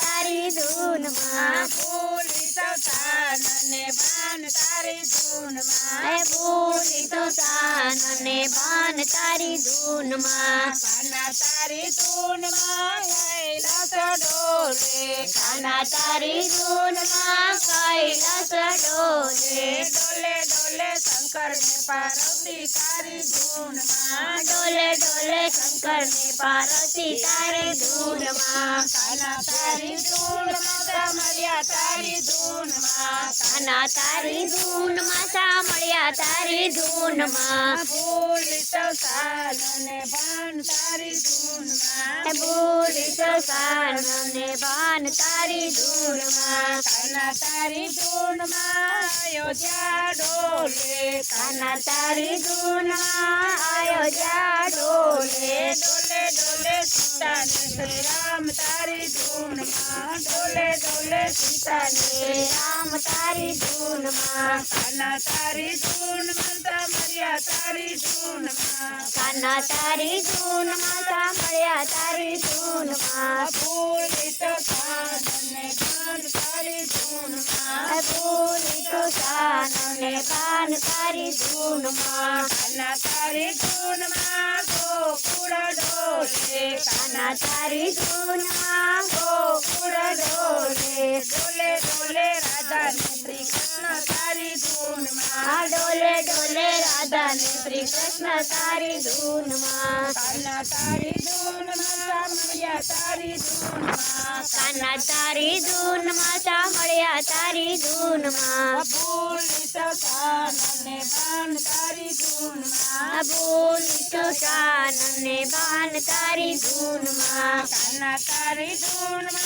તારી ધૂનમાં. ભૂલી સૌ તાન ને ભાન તારી ધૂનમાં. ભૂલી તો તાન ને ભાન તારી ધૂનમાં. કાના તારી ધૂનમાં કૈલાસ ડોલે. કાના તારી ધૂનમાં ડોલે શંકર ને પાર્વતી તારી ધૂનમાં ડોલે ડોલે શંકર ને પાર્વતી તારી ધૂનમાં કાના તારી ધૂનમાં સામરિયા તારી ધૂનમાં કાના તારી ધૂનમાં સાંભળ્યા તારી ધૂનમાં ભૂલી સૌ તાન ને ભાન તારી ધૂનમાં એ ભૂલી તો કાન ને ભાન તારી ધૂનમાં કાના તારી ધૂનમાં અયોધ્યા ડોલે કાના તારી ધૂનમાં આયો જા ડોલે ડોલે ડોલે સીતા ને શ્રી રામ તારી ધૂનમાં ડોલે ડોલે સીતા ને શ્રી તારી ધૂનમાં કાના તારી ધૂનમાં સામરિયા તારી ધૂનમાં કાના તારી ધૂનમાં સાંભળ્યા તારી ધૂનમાં ભૂલી તો કાન ને ભાન તારી ધૂનમાં. ભૂલી તો કાન ને ભાન તારી ધૂનમાં કાના તારી ધૂનમાં ગોકુળ ડોલે. કાના તારી ધૂનમાં ગોકુળ ડોલે. ડોલે ડોલે રાધા ડોલે રાધા ને શ્રી કૃષ્ણ તારી ધૂનમાં કાના તારી ધૂનમાં સામરિયા તારી ધૂનમાં કાના તારી ધૂનમાં સાંભળ્યા તારી ધૂનમાં ભૂલી તો કાન ને ભાન તારી ધૂનમાં ભૂલી તો શાન ને ભાન તારી ધૂનમાં કાના તારી ધૂનમાં